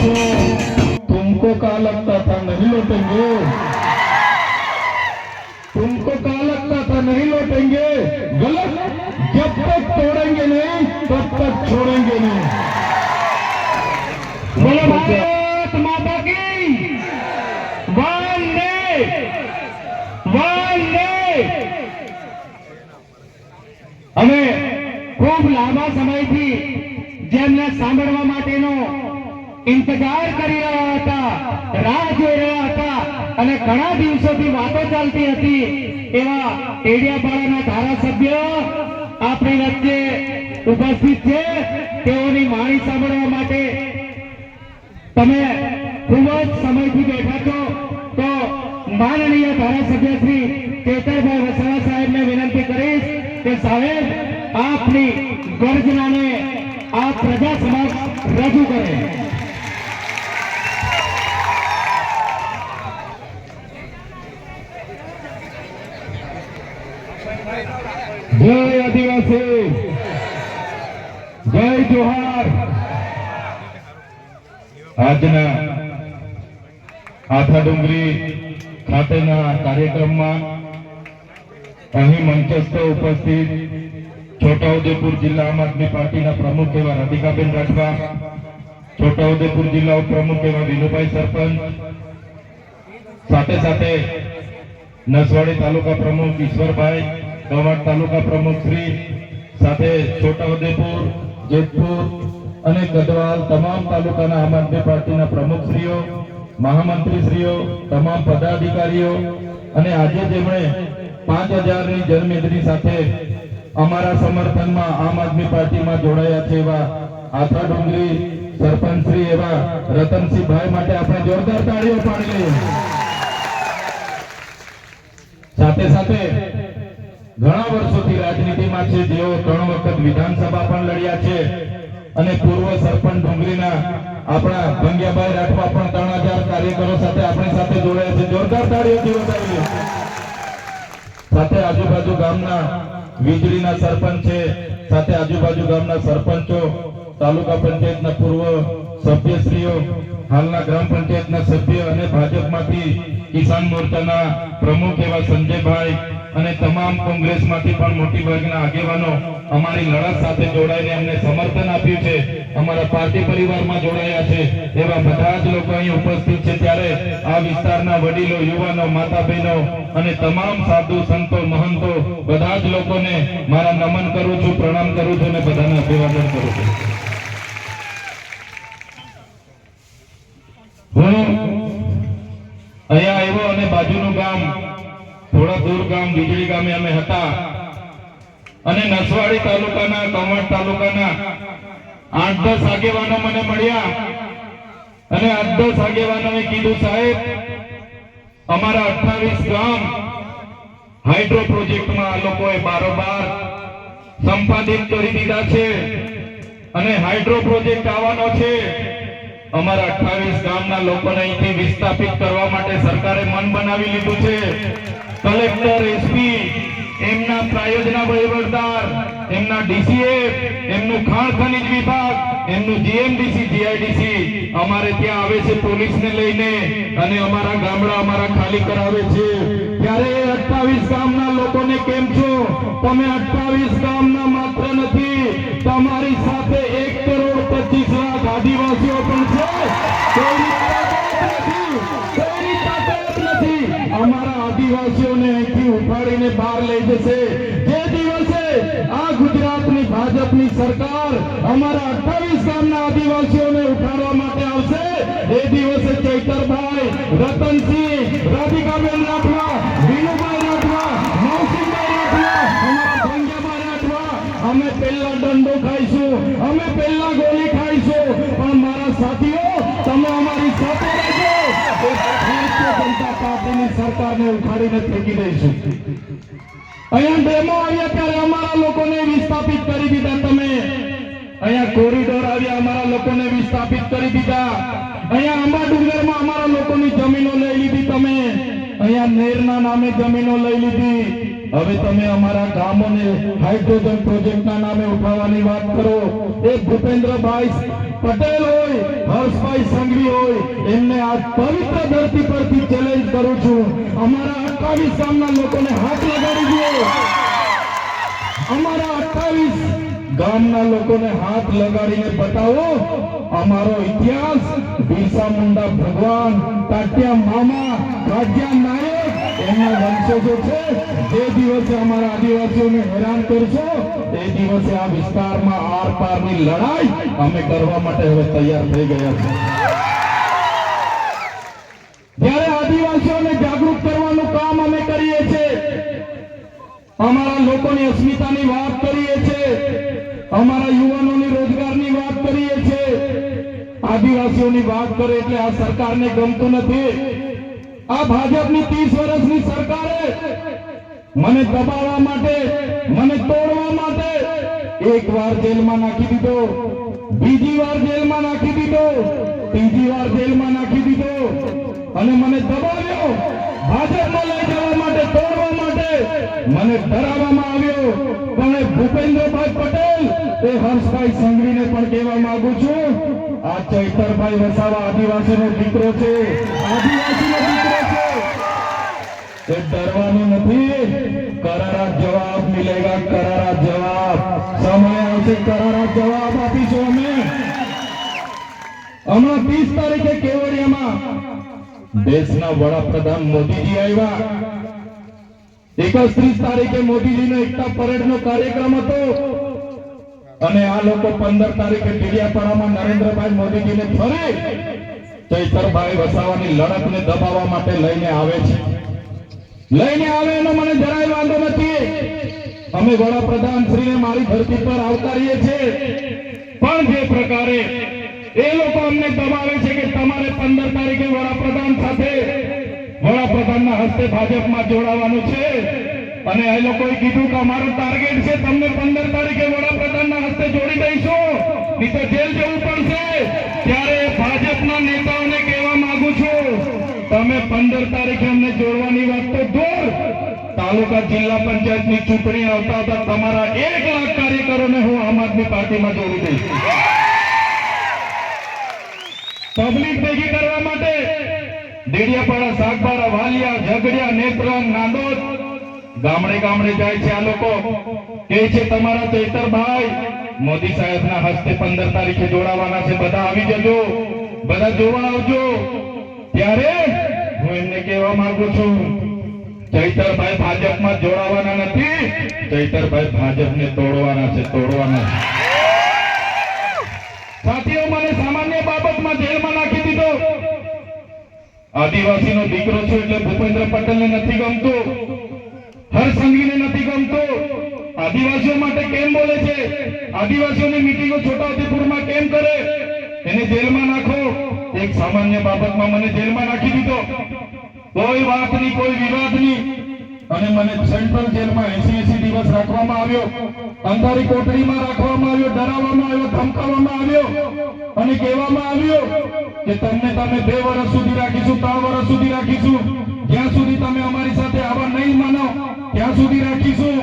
बच्चों तुमको क्या लगता था नहीं लौटेंगे तुमको क्या लगता था नहीं लौटेंगे गलत जब तक तोड़ेंगे नहीं तब तक छोड़ेंगे नहीं બોલો ભારત માતા કી વંદે વંદે અમે ખૂબ લાંબા સમયથી જેમને સાંભળવા માટેનો ઇંતજાર કરી રહ્યા હતા, રાહ જોઈ રહ્યા હતા અને ઘણા દિવસોથી વાતો ચાલતી હતી. એવા ટેડિયાપાડાના ધારાસભ્ય આપણી વચ્ચે ઉપસ્થિત છે. તેઓની વાણી સાંભળવા માટે તમે ખૂબ જ સમયથી બેઠા છો. તો માનનીય ધારાસભ્ય શ્રી કેતરભાઈ વસાવા સાહેબને વિનંતી કરીશ કે સાહેબ, આપની ગર્જનાને આ પ્રજા સમક્ષ રજૂ કરે. જય આદિવાસી, જય જોહાર. આજના આથા ડુંગરી ખાતેના કાર્યક્રમમાં અહીં મંચસ્થ ઉપસ્થિત છોટાઉદેપુર જિલ્લા આમ આદમી પાર્ટીના પ્રમુખ એવા રાધિકાબેન રાઠવા, છોટાઉદેપુર જિલ્લા ઉપપ્રમુખ એવા વિનુભાઈ સરપંચ, સાથે સાથે નસવાડી તાલુકા પ્રમુખ ઈશ્વરભાઈ કવાડ તાલુકા પ્રમુખ શ્રી સાથે છોટાઉદેપુર, જેતપુર અને ગઢવાલ તમામ તાલુકાના આમ આદમી પાર્ટીના પ્રમુખશ્રીઓ, મહામંત્રીશ્રીઓ, તમામ પદાધિકારીઓ અને આજે જેમણે પાંચ હજારની જનમેદની સાથે અમારા સમર્થનમાં આમ આદમી પાર્ટીમાં જોડાયા છે એવા આથા ડુંગરી સરપંચ શ્રી એવા રતનસિંહભાઈ માટે આપણે જોરદાર તાળીઓ પાડી લઈએ. સાથે સાથે ઘણા વર્ષોથી રાજનીતિમાં છે, જેઓ ત્રણ વખત વિધાનસભા પણ લડ્યા છે અને પૂર્વ સરપંચ ડુંગરીના આપણા ભંગ્યાભાઈ રાઠવા પણ ત્રણ હજાર કાર્યકરો સાથે આપણી સાથે જોડાયા છે. જોરદાર તાળીઓથી વધાવીએ સાથે આજુબાજુ ગામના વીજળીના સરપંચ છે, સાથે આજુબાજુ ગામના સરપંચો, તાલુકા પંચાયતના પૂર્વ સભ્યશ્રીઓ, હાલના ગ્રામ પંચાયતના સભ્ય અને ભાજપમાંથી કિસાન મોરચાના પ્રમુખ એવા સંજયભાઈ અને તમામ કોંગ્રેસમાંથી પણ મોટી વર્ગના આગેવાનો અમારી લડત સાથે જોડાઈને અમને સમર્થન આપ્યું છે. અમારા પાર્ટી પરિવારમાં જોડાયા છે. એવા બધા જ લોકો અહીં ઉપસ્થિત છે. ત્યારે આ વિસ્તારના વડીલો, યુવાનો માતા બહેનો અને તમામ સાધુ, સંતો, મહંતો બધા જ લોકોને મારા નમન કરું છું, પ્રણામ કરું છું અને બધાને અભિવાદન કરું છું. બાજુનું ગામ, થોડા દૂર ગામ, વીજળી ગામે અમે હતા. અને નસવાડી તાલુકાના, કમળ તાલુકાના આઠ દસ આગેવાનો મને મળ્યા. અને આઠ દસ આગેવાનોએ કીધું, સાહેબ, અમારા અઠ્ઠાવીસ ગામ હાઇડ્રો પ્રોજેક્ટમાં આ લોકોએ બારોબાર સંપાદિત કરી દીધા છે અને હાઇડ્રો પ્રોજેક્ટ આવવાનો છે. અમારા અઠાવીસ ગામના લોકોને અહીંથી વિસ્થાપિત કરવા માટે સરકારે મન બનાવી લીધું છે. કલેક્ટર, એસપી, એમના પ્રાયોજના વહીવટદાર, એમના ડીસીએફ એમનું ખાણ ખનિજ વિભાગ, એમનું જીએમડીસી, જીઆઈડીસી અમારે ત્યાં આવે છે પોલીસને લઈને અને અમારા ગામડા અમારા ખાલી કરાવે છે. ત્યારે એ અઠ્ઠાવીસ ગામના લોકોને કેમ છો? તમે અઠાવીસ ગામના માત્ર નથી, તમારી સાથે એક કરોડ પચીસ લાખ આદિવાસીઓ પણ છે. અમારા આદિવાસીઓને અહીંથી ઉપાડીને બહાર લઈ જશે. જે દિવસે આ ગુજરાતની ભાજપની સરકાર અમારા અઠાવીસ ગામના આદિવાસીઓને ઉઠાડવા માટે આવશે, એ દિવસે ચૈતરભાઈ, રતનસિંહ રાધિકાબેન પહેલા દંડો ખાઈશું, અમે પહેલા ગોળી ખાઈશું. પણ મારા સાથીઓ, તમે અમારી સાથે રહેજો. જનતા પાર્ટીની સરકારને ઉખાડીને ફેંકી દઈશું. અહીંયા ડેમો આવ્યા ત્યારે અમારા લોકોને વિસ્થાપિત કરી દીધા તમે. અહીંયા કોરિડોર આવ્યા, અમારા લોકોને વિસ્થાપિત કરી દીધા. અહીંયા આંબા ડુંગરમાં અમારા લોકોની જમીનો લઈ લીધી તમે. અહીંયા નેરના નામે જમીનો લઈ લીધી. હવે તમે અમારા ગામોને હાઇડ્રોજન પ્રોજેક્ટના નામે ઉઠાવવાની વાત કરો. એ ભૂપેન્દ્રભાઈ પટેલ હોય, હર્ષભાઈ સંઘવી હોય, એમને આ પવિત્ર ધરતી પરથી ચેલેન્જ કરું છું. અમારા અઠાવીસ ગામના લોકોને હાથ લગાડી દો. અમારા અઠાવીસ ગામના લોકોને હાથ લગાડીને બતાવો. અમારો ઇતિહાસ, બિરસા મુંડા ભગવાન, તાત્યા મામા રાજ્યા નાયક એમના વંશજો છે. જે દિવસે અમારા આદિવાસીઓને હેરાન કરશો, એ દિવસે આ વિસ્તારમાં આર પારની લડાઈ અમે કરવા માટે હવે તૈયાર થઈ ગયા છે જ્યારે આદિવાસીઓને જાગૃત કરવાનું કામ અમે કરીએ છીએ, અમારા લોકોની અસ્મિતાની વાત કરીએ છીએ, અમારા યુવાનોની રોજગારની વાત કરીએ છીએ. આદિવાસીઓની વાત કરે એટલે આ સરકારને ગમતું નથી. આ ભાજપની ત્રીસ વર્ષની સરકારે મને દબાવવા માટે, મને તોડવા માટે એક વાર જેલમાં નાખી દીધો, બીજી વાર જેલમાં નાખી દીધો, ત્રીજી વાર જેલમાં નાખી દીધો અને મને દબાવ્યો. ભાજપમાં લઈ જવા માટે, તોડવા માટે મને ડરાવવામાં આવ્યો. પણ ભૂપેન્દ્રભાઈ એ હર્ષભાઈ સંઘવીને પણ કહેવા માંગુ છું. આ ચૈતરભાઈ વસાવા આદિવાસીનો દીકરો છે. આદિવાસીનો દીકરો છે. એ ડરવાનો નથી. કરારા જવાબ મિલેગા, કરારા જવાબ. સમય આવશે, કરારા જવાબ આપીશું અમે. હમણાં ત્રીસ તારીખે કેવડિયામાં દેશના વડાપ્રધાન મોદીજી આવ્યા. એકત્રીસ તારીખે મોદીજીનો એકતા પરેડનો કાર્યક્રમ હતો. અને આ લોકો પંદર તારીખે ડીડિયાપાડામાં નરેન્દ્રભાઈ મોદીજીને ફરી ચૈતરભાઈ વસાવાની લડતને દબાવવા માટે લઈને આવે છે. લઈને આવે એનો મને જરાય વાંધો નથી. અમે વડાપ્રધાન શ્રીને મારી ધરતી પર આવકારીએ છીએ. પણ જે પ્રકારે એ લોકો અમને દબાવે છે કે તમારે પંદર તારીખે વડાપ્રધાન સાથે વડાપ્રધાનના હસ્તે ભાજપમાં જોડાવાનું છે. અને એ લોકોએ કીધું કે અમારું ટાર્ગેટ છે, તમને પંદર તારીખે વડાપ્રધાનના હસ્તે જોડી દઈશું. નહીં તો જેલ જવું પડશે. ત્યારે ભાજપના નેતાઓને કહેવા માંગુ છું, તમે પંદર તારીખે અમને જોડવાની વાત તો દૂર. તાલુકા જિલ્લા પંચાયતની ચૂંટણી આવતા હતા તમારા એક લાખ કાર્યકરોને હું આમ આદમી પાર્ટીમાં જોડી દઈશ. પબ્લિક ભેગી કરવા માટે ડેડિયાપાડા, સાગબારા, વાલિયા, ઝઘડિયા, નેત્રંગ, નાંદોદ ગામડે ગામડે જાય છે આ લોકો. કે છે તમારા ચૈતરભાઈ મોદી સાહેબના હસ્તે પંદર તારીખે જોડાવાના છે, બધા આવી જજો, બધા જોવા આવજો. ત્યારે હું એમને કહેવા માંગુ છું, ચૈતરભાઈ ભાજપમાં જોડાવાના નથી, ચૈતરભાઈ ભાજપને તોડવાના છે, તોડવાના સાથીઓ, મને સામાન્ય બાબતમાં જેલમાં નાખી દીધો. આદિવાસીનો દીકરો છું એટલે ભૂપેન્દ્ર પટેલને નથી ગમતું. હરસંઘવીને નથી ગમતો. આદિવાસીઓ માટે કેમ બોલે છે? આદિવાસીઓની મિટિંગો છોટાઉદેપુરમાં કેમ કરે? એને જેલમાં નાખો. એક સામાન્ય બાબતમાં મને જેલમાં નાખી દીધો. કોઈ વાત નહીં કોઈ વિવાદ નહીં અને મને સેન્ટ્રલ જેલમાં એસી એસી દિવસ રાખવામાં આવ્યો. અંધારી કોટડીમાં રાખવામાં આવ્યો, ડરાવવામાં આવ્યો, ધમકાવવામાં આવ્યો અને કહેવામાં આવ્યો કે તમને તમે બે વર્ષ સુધી રાખીશું, ત્રણ વર્ષ સુધી રાખીશું. જ્યાં સુધી તમે અમારી સાથે આવા નહીં માનો ત્યાં સુધી રાખીશું.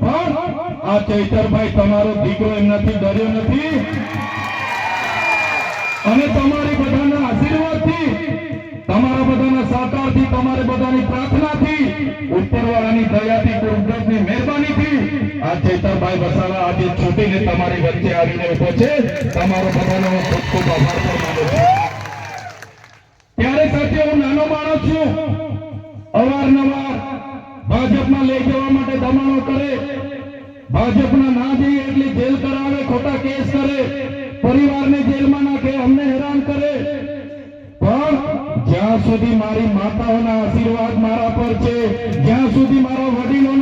પણ આ ચૈતરભાઈ તમારો દીકરો એમનાથી ડર્યો નથી. અને તમારી બધાના આશીર્વાદથી, તમારા બધાના સહકારથી તમારે બધાની પ્રાર્થનાથી ઉપરવાળાની દયાથી, કુદરતની મહેરબાનીથી આ ચેતરભાઈ વસાવા આજે છૂટીને તમારી વચ્ચે આવીને ઊભો છે. તમારો બધાનો હું ખૂબ ખૂબ આભાર માનું છું. ત્યારે સાથે હું નાનો માણસ છું. અવારનવાર ભાજપમાં લઈ જવા માટે દબાણો કરે. ભાજપના ના જઈએ એટલે જેલ કરાવે, ખોટા કેસ કરે. પરિવારને જેલમાં નાખે, અમને હેરાન કરે. પણ જ્યાં સુધી મારી માતાઓના આશીર્વાદ મારા પર છે, જ્યાં સુધી મારા વડીલોના